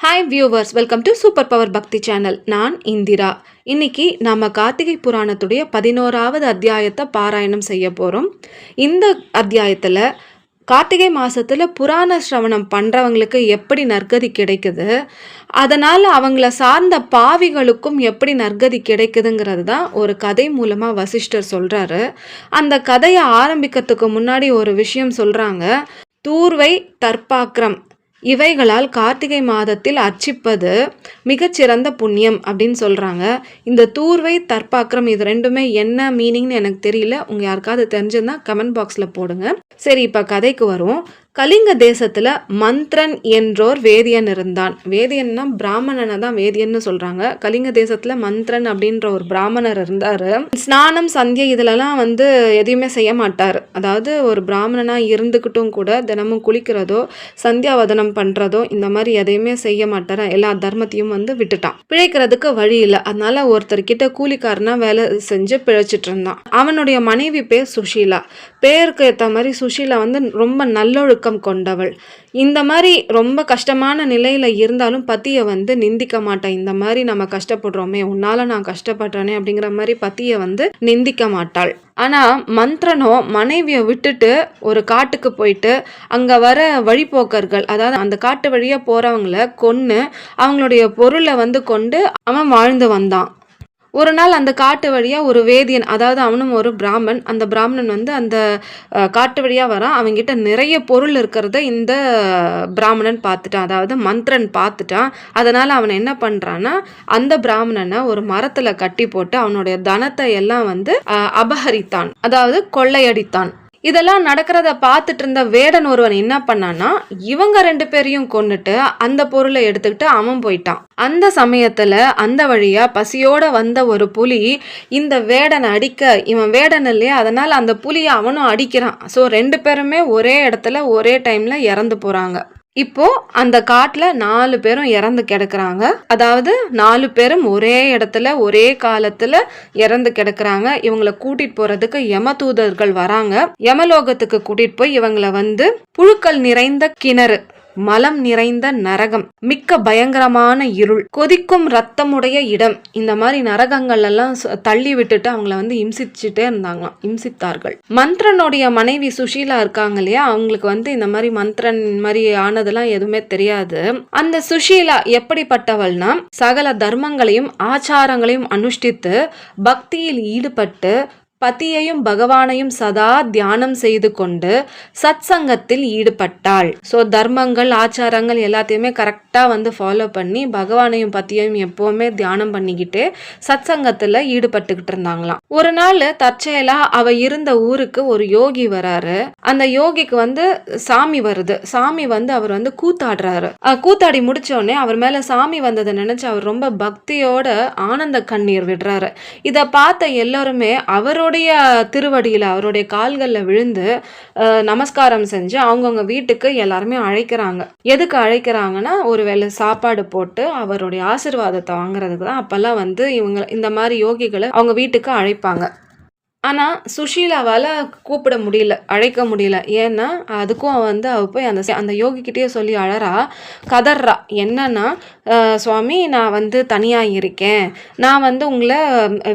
Hi viewers welcome to super power Bhakti channel நான் இந்திரா. இன்னைக்கு நம்ம கார்த்திகை புராணத்துடைய பதினோராவது அத்தியாயத்தை பாராயணம் செய்ய போகிறோம் இந்த அத்தியாயத்தில் கார்த்திகை மாதத்தில் புராண சிரவணம் பண்ணுறவங்களுக்கு எப்படி நற்கதி கிடைக்குது அதனால் அவங்கள சார்ந்த பாவிகளுக்கும் எப்படி நற்கதி கிடைக்குதுங்கிறது தான் ஒரு கதை மூலமாக வசிஷ்டர் சொல்கிறாரு அந்த கதையை ஆரம்பிக்கிறதுக்கு முன்னாடி ஒரு விஷயம் சொல்கிறாங்க தூர்வை தற்பாக்கிரம் இவைகளால் கார்த்திகை மாதத்தில் அர்ச்சிப்பது மிகச்சிறந்த புண்ணியம் அப்படின்னு சொல்கிறாங்க இந்த தூர்வை தற்பாக்கிரம் இது ரெண்டுமே என்ன மீனிங்னு எனக்கு தெரியல. உங்கள் யாருக்காவது தெரிஞ்சிருந்தால் கமெண்ட் பாக்ஸில் போடுங்க. சரி இப்போ கதைக்கு வரும் கலிங்க தேசத்தில் மந்த்ரன் என்றோர் வேதியன் இருந்தான். வேதியன்னா பிராமணனை தான் வேதியன்னு சொல்கிறாங்க கலிங்க தேசத்தில் மந்த்ரன் அப்படின்ற ஒரு பிராமணர் இருந்தார். ஸ்நானம் சந்தியை இதிலலாம் வந்து எதையுமே செய்ய மாட்டார். அதாவது ஒரு பிராமணனாக இருந்துக்கிட்டும் கூட தினமும் குளிக்கிறதோ சந்தியாவதனம் பண்ணுறதோ இந்த மாதிரி எதையுமே செய்ய மாட்டார்? எல்லா தர்மத்தையும் வந்து விட்டுட்டான். பிழைக்கிறதுக்கு வழி இல்லை. அதனால ஒருத்தர்கிட்ட கூலிக்காரனாக வேலை செஞ்சு பிழைச்சிட்டு இருந்தான். அவனுடைய மனைவி பேர் சுஷீலா. பேருக்கு ஏற்ற மாதிரி சுஷீலா வந்து ரொம்ப நல்லொழுக்க ஒழுக்கம் கொண்டவள். இந்த மாதிரி ரொம்ப கஷ்டமான நிலையில் இருந்தாலும் பத்தியை வந்து நிந்திக்க மாட்டேன் இந்த மாதிரி நம்ம கஷ்டப்படுறோமே உன்னால் நான் கஷ்டப்படுறேனே அப்படிங்கிற மாதிரி பத்தியை வந்து நிந்திக்க மாட்டாள். ஆனால் மந்த்ரனோ மனைவியை விட்டுட்டு ஒரு காட்டுக்கு போயிட்டு அங்கே வர வழிபோக்கர்கள் அதாவது அந்த காட்டு வழியாக போகிறவங்கள கொன்று அவங்களுடைய பொருளை வந்து கொண்டு அவன் வாழ்ந்து வந்தான். ஒரு நாள் அந்த காட்டு வழியாக ஒரு வேதியன் அதாவது அவனும் ஒரு பிராமன் அந்த பிராமணன் வந்து அந்த காட்டு வழியாக வரான். அவன்கிட்ட நிறைய பொருள் இருக்கிறத இந்த பிராமணன் பார்த்துட்டான். அதாவது மந்திரன் பார்த்துட்டான். அதனால் அவன் என்ன பண்ணுறான்னா அந்த பிராமணனை ஒரு மரத்தில் கட்டி போட்டு அவனுடைய தனத்தை எல்லாம் வந்து அபகரித்தான். அதாவது கொள்ளையடித்தான். இதெல்லாம் நடக்கிறத பார்த்துட்டு இருந்த வேடன் ஒருவன் என்ன பண்ணான்னா இவங்க ரெண்டு பேரையும் கொண்டுட்டு அந்த பொருளை எடுத்துக்கிட்டு அவன் போயிட்டான். அந்த சமயத்துல அந்த வழியா பசியோட வந்த ஒரு புலி இந்த வேடனை அடிக்க இவன் வேடன் இல்லையா அதனால அந்த புலியை அவனும் அடிக்கிறான். ஸோ ரெண்டு பேருமே ஒரே இடத்துல ஒரே டைம்ல இறந்து போறாங்க. இப்போ அந்த காட்டில் நாலு பேரும் இறந்து கிடக்குறாங்க. அதாவது நாலு பேரும் ஒரே இடத்துல ஒரே காலத்துல இறந்து கிடக்குறாங்க. இவங்களை கூட்டிட்டு போறதுக்கு யமதூதர்கள் வராங்க. யமலோகத்துக்கு கூட்டிட்டு போய் இவங்களை வந்து புழுக்கள் நிறைந்த கிணறு மலம் நிறைந்த நரகம் மிக்க பயங்கரமான இருள். கொதிக்கும் ரத்தமுடைய இடம். இந்த மாதிரி நரகங்கள் எல்லாம் தள்ளி விட்டுட்டு அவங்கள வந்து இம்சிச்சுட்டே இருந்தாங்களாம். இம்சித்தார்கள். மந்த்ரனுடைய மனைவி சுஷீலா இருக்காங்க இல்லையா? அவங்களுக்கு வந்து இந்த மாதிரி மந்திரன் மாதிரி ஆனதெல்லாம் எதுவுமே தெரியாது. அந்த சுஷீலா எப்படிப்பட்டவள்னா சகல தர்மங்களையும் ஆச்சாரங்களையும் அனுஷ்டித்து பக்தியில் ஈடுபட்டு பதியையும் பகவானையும் சதா தியானம் செய்து கொண்டு சத் சங்கத்தில் ஈடுபட்டாள். ஸோ தர்மங்கள் ஆச்சாரங்கள் எல்லாத்தையுமே கரெக்டாக வந்து ஃபாலோ பண்ணி பகவானையும் பத்தியையும் எப்போவுமே தியானம் பண்ணிக்கிட்டு சத்சங்கத்தில் ஈடுபட்டுக்கிட்டு இருந்தாங்களாம். ஒரு நாள் தற்செயலாக அவ இருந்த ஊருக்கு ஒரு யோகி வராரு. அந்த யோகிக்கு வந்து சாமி வருது. சாமி வந்து அவர் வந்து கூத்தாடுறாரு. கூத்தாடி முடிச்சோடனே அவர் மேலே சாமி வந்ததை நினச்சி அவர் ரொம்ப பக்தியோட ஆனந்த கண்ணீர் விடுறாரு. இதை பார்த்த எல்லாருமே அவருடைய திருவடியில் அவருடைய கால்களில் விழுந்து நமஸ்காரம் செஞ்சு அவங்கவுங்க வீட்டுக்கு எல்லாருமே அழைக்கிறாங்க. எதுக்கு அழைக்கிறாங்கன்னா ஒரு வேளை சாப்பாடு போட்டு அவருடைய ஆசீர்வாதத்தை வாங்குறதுக்கு தான் அப்போல்லாம் வந்து இவங்க இந்த மாதிரி யோகிகளை அவங்க வீட்டுக்கு அழைப்பாங்க. ஆனால் சுஷீலாவால் கூப்பிட முடியல அழைக்க முடியல. ஏன்னா அதுக்கும் வந்து அவள் போய் அந்த அந்த யோகிக்கிட்டேயே சொல்லி அழறா கதறா என்னன்னா சுவாமி நான் வந்து தனியாக இருக்கேன். நான் வந்து உங்களை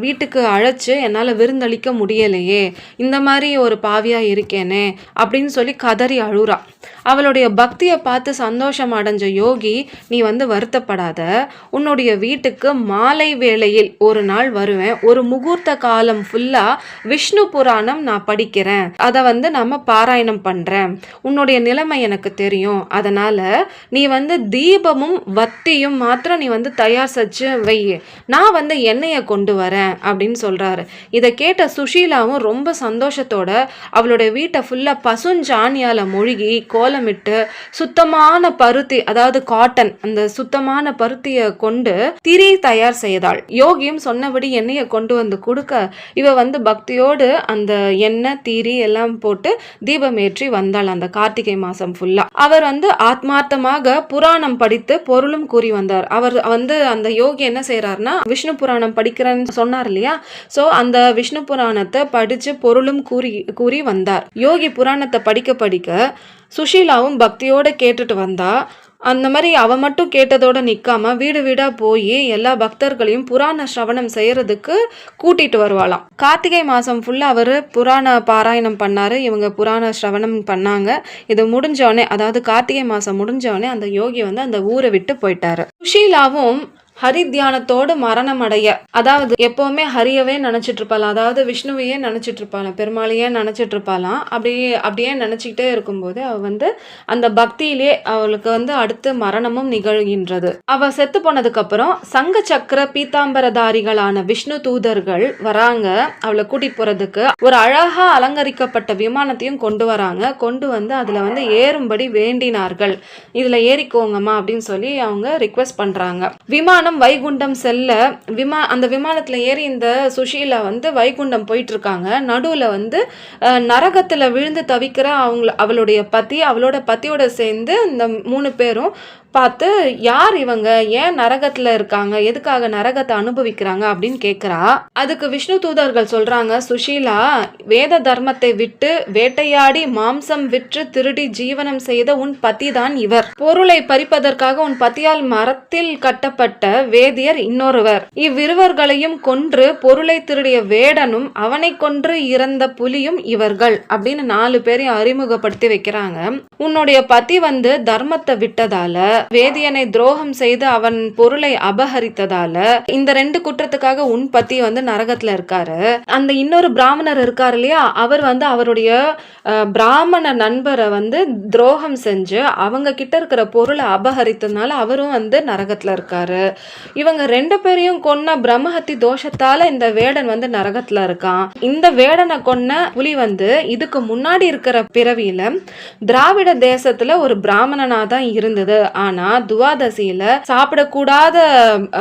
வீட்டுக்கு அழைச்சி என்னால் விருந்தளிக்க முடியலையே. இந்த மாதிரி ஒரு பாவியாக இருக்கேனே அப்படின்னு சொல்லி கதறி அழுறா. அவளுடைய பக்தியை பார்த்து சந்தோஷம் அடைஞ்ச யோகி நீ வந்து வருத்தப்படாத. உன்னுடைய வீட்டுக்கு மாலை வேளையில் ஒரு நாள் வருவேன். ஒரு முகூர்த்த காலம் ஃபுல்லா விஷ்ணு புராணம் நான் படிக்கிறேன். அதை வந்து நம்ம பாராயணம் பண்றேன். உன்னுடைய நிலைமை எனக்கு தெரியும். அதனால நீ வந்து தீபமும் வத்தியும் மாத்திரம் நீ வந்து தயார் செஞ்சு வை. நான் வந்து எண்ணெயை கொண்டு வரேன். அப்படின்னு சொல்றாரு. இதை கேட்ட சுஷீலாவும் ரொம்ப சந்தோஷத்தோட அவளுடைய வீட்டை ஃபுல்லா பசுஞ்சாணியால கோல கோலமிட்டு சுத்தமான பருத்தி அதாவது காட்டன் அந்த சுத்தமான பருத்தியை கொண்டு திரி தயார் செய்தாள். யோகியும் சொன்னபடி எண்ணெயை கொண்டு வந்து கொடுக்க இவ வந்து பக்தியோடு அந்த எண்ணெய் தீரி எல்லாம் போட்டு தீபம் ஏற்றி வந்தாள் அந்த கார்த்திகை மாசம் ஃபுல்லா அவர் வந்து ஆத்மார்த்தமாக புராணம் படித்து பொருளும் கூறி வந்தார். அவர் வந்து அந்த யோகி என்ன செய்யறாருன்னா விஷ்ணு புராணம் படிக்கிறேன்னு சொன்னார் இல்லையா? சோ அந்த விஷ்ணு புராணத்தை படிச்சு பொருளும் கூறி கூறி வந்தார். யோகி புராணத்தை படிக்க படிக்க சுஷீலாவும் பக்தியோடு கேட்டுட்டு வந்தா. அந்த மாதிரி அவ மட்டும் கேட்டதோடு நிற்காம வீடு வீடாக போய் எல்லா பக்தர்களையும் புராண சிரவணம் செய்கிறதுக்கு கூட்டிகிட்டு வருவாளாம். கார்த்திகை மாதம் ஃபுல்லாக அவர் புராண பாராயணம் பண்ணார். இவங்க புராண சிரவணம் பண்ணாங்க. இது முடிஞ்சோடனே அதாவது கார்த்திகை மாதம் முடிஞ்சோடனே அந்த யோகி வந்து அந்த ஊரை விட்டு போயிட்டாரு. சுஷீலாவும் ஹரி தியானத்தோடு மரணம் அடைய அதாவது எப்போவுமே ஹரியவே நினச்சிட்டு இருப்பாளாம் அதாவது விஷ்ணுவையே நினச்சிட்டு இருப்பாளாம் பெருமாளையே நினச்சிட்டு இருப்பாளாம் அப்படியே அப்படியே நினச்சிக்கிட்டே இருக்கும்போது அவ வந்து அந்த பக்தியிலே அவளுக்கு வந்து அடுத்து மரணமும் நிகழ்கின்றது. அவள் செத்து போனதுக்கப்புறம் சங்க சக்கர பீத்தாம்பரதாரிகளான விஷ்ணு தூதர்கள் வராங்க. அவளை கூட்டிகிட்டு போகிறதுக்கு ஒரு அழகாக அலங்கரிக்கப்பட்ட விமானத்தையும் கொண்டு வராங்க. கொண்டு வந்து அதில் வந்து ஏறும்படி வேண்டினார்கள். இதில் ஏறிக்கோங்கம்மா அப்படின்னு சொல்லி அவங்க ரிக்வெஸ்ட் விமான விமானம் வைகுண்டம் செல்ல விமா அந்த விமானத்துல ஏறி இந்த சுஷீலா வந்து வைகுண்டம் போயிட்டு இருக்காங்க நடுவுல வந்து அஹ், நரகத்துல விழுந்து தவிக்கிற அவங்கள அவளுடைய பத்தி அவளோட பத்தியோட சேர்ந்து இந்த மூணு பேரும் பார்த்து யார் இவங்க? ஏன் நரகத்துல இருக்காங்க? எதுக்காக நரகத்தை அனுபவிக்கிறாங்க? அப்படின்னு கேட்குறா அதுக்கு விஷ்ணு தூதர்கள் சொல்றாங்க சுஷீலா வேத தர்மத்தை விட்டு வேட்டையாடி மாம்சம் விற்று திருடி ஜீவனம் செய்த உன் பத்தி தான் இவர். பொருளை பறிப்பதற்காக உன் பத்தியால் மரத்தில் கட்டப்பட்ட வேதியர் இன்னொருவர். இவ்விருவர்களையும் கொன்று பொருளை திருடிய வேடனும் அவனை கொன்று இறந்த புலியும் இவர்கள். அப்படின்னு நாலு பேரையும் அறிமுகப்படுத்தி வைக்கிறாங்க. உன்னுடைய பத்தி வந்து தர்மத்தை விட்டதால வேதியனை துரோகம் செய்து அவன் பொருளை அபகரித்ததால இந்த ரெண்டு குற்றத்துக்காக உன் பத்தி வந்து நரகத்துல இருக்காரு. அந்த இன்னொரு பிராமணர் இருக்காரு இல்லையா? அவர் வந்து அவருடைய பிராமண நண்பரை வந்து துரோகம் செஞ்சு அவங்க கிட்ட இருக்கிற பொருளை அபகரித்ததுனால அவரும் வந்து நரகத்துல இருக்காரு. இவங்க ரெண்டு பேரையும் கொன்ன பிரம்மஹத்தி தோஷத்தால இந்த வேடன் வந்து நரகத்துல இருக்கான். இந்த வேடனை கொன்ன புலி வந்து இதுக்கு முன்னாடி இருக்கிற பிறவியில திராவிட தேசத்துல ஒரு பிராமணனா தான் இருந்தது. ஆனா துவாதசியில சாப்பிடக்கூடாத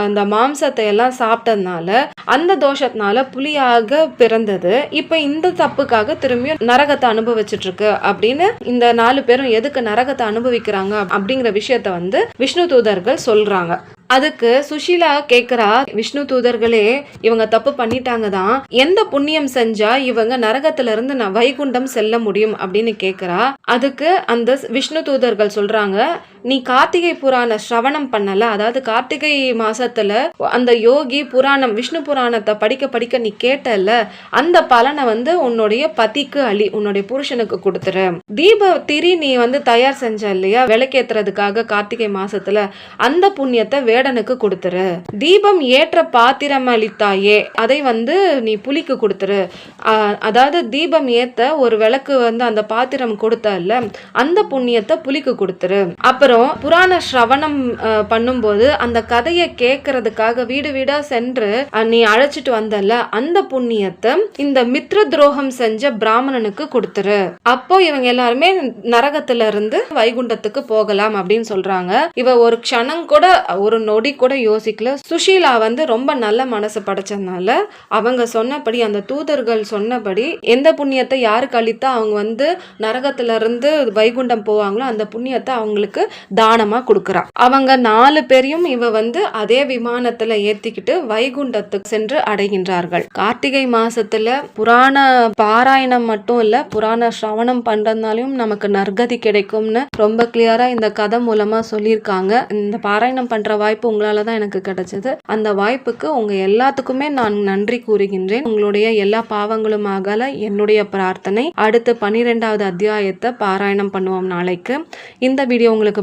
அந்த மாம்சத்தை எல்லாம் சாப்பிட்டதுனால அந்த தோஷத்தினால புலியாக பிறந்தது. இப்ப இந்த தப்புக்காக திரும்பியும் நரகத்தை அனுபவிச்சுட்டு இருக்கு அப்படின்னு இந்த நாலு பேரும் எதுக்கு நரகத்தை அனுபவிக்கிறாங்க அப்படிங்கிற விஷயத்த வந்து விஷ்ணு தூதர்கள் சொல்றாங்க. அதுக்கு சுஷீலா கேக்குறா விஷ்ணு தூதர்களே இவங்க தப்பு பண்ணிட்டாங்க தான். எந்த புண்ணியம் செஞ்சா இவங்க நரகத்துல இருந்து நான் வைகுண்டம் செல்ல முடியும்? அப்படின்னு கேக்குறா. அதுக்கு அந்த விஷ்ணு தூதர்கள் சொல்றாங்க நீ கார்த்திகை புராண சிரவணம் பண்ணல? அதாவது கார்த்திகை மாசத்துல அந்த யோகி புராணம் விஷ்ணு புராணத்தை படிக்க படிக்க நீ கேட்டல அந்த பலனை வந்து உன்னுடைய பதிக்கு அழி உன்னுடைய புருஷனுக்கு கொடுத்துரு. தீப திரி நீ வந்து தயார் செஞ்ச இல்லையா? விளக்கேத்துறதுக்காக கார்த்திகை மாசத்துல அந்த புண்ணியத்தை வேடனுக்கு கொடுத்துரு. தீபம் ஏற்ற பாத்திரம் அளித்தாயே அதை வந்து நீ புலிக்கு கொடுத்துரு. அதாவது தீபம் ஏத்த ஒரு விளக்கு வந்து அந்த பாத்திரம் கொடுத்தல்ல அந்த புண்ணியத்தை புலிக்கு கொடுத்துரு. அப்புறம் புராண ஸ்ரவணம் பண்ணும்போது அந்த கதையை கேட்கறதுக்காக வீடு வீடா சென்று நீ அழைச்சிட்டு வந்தல அந்த புண்ணியத்தை இந்த மித்ர துரோகம் செஞ்ச பிராமணனுக்கு கொடுத்துரு. அப்போ இவங்க எல்லாருமே நரகத்துல இருந்து வைகுண்டத்துக்கு போகலாம் அப்படின்னு சொல்றாங்க. இவ ஒரு க்ஷணம் கூட ஒரு நொடி கூட யோசிக்கல. சுஷீலா வந்து ரொம்ப நல்ல மனசு படைச்சதுனால அவங்க சொன்னபடி அந்த தூதர்கள் சொன்னபடி எந்த புண்ணியத்தை யாருக்கு அளித்தா அவங்க வந்து நரகத்துல இருந்து வைகுண்டம் போவாங்களோ அந்த புண்ணியத்தை அவங்களுக்கு தானமா கொடுக்குறா அவங்க நாலு பேரையும் இவ வந்து அதே விமானத்துல ஏத்திக்கிட்டு வைகுண்டத்துக்கு சென்று அடைகின்றார்கள். கார்த்திகை மாசத்துல புராண பாராயணம் மட்டும் இல்ல புராண சிரவணம் பண்றதுனாலையும் நமக்கு நற்கதி கிடைக்கும்னு ரொம்ப கிளியரா இந்த கதை மூலமா சொல்லியிருக்காங்க. இந்த பாராயணம் பண்ற வாய்ப்பு உங்களால தான் எனக்கு கிடைச்சது. அந்த வாய்ப்புக்கு உங்க எல்லாத்துக்குமே நான் நன்றி கூறுகின்றேன். உங்களுடைய எல்லா பாவங்களும் ஆகல என்னுடைய பிரார்த்தனை. அடுத்து பன்னிரெண்டாவது அத்தியாயத்தை பாராயணம் பண்ணுவோம் நாளைக்கு. இந்த வீடியோ உங்களுக்கு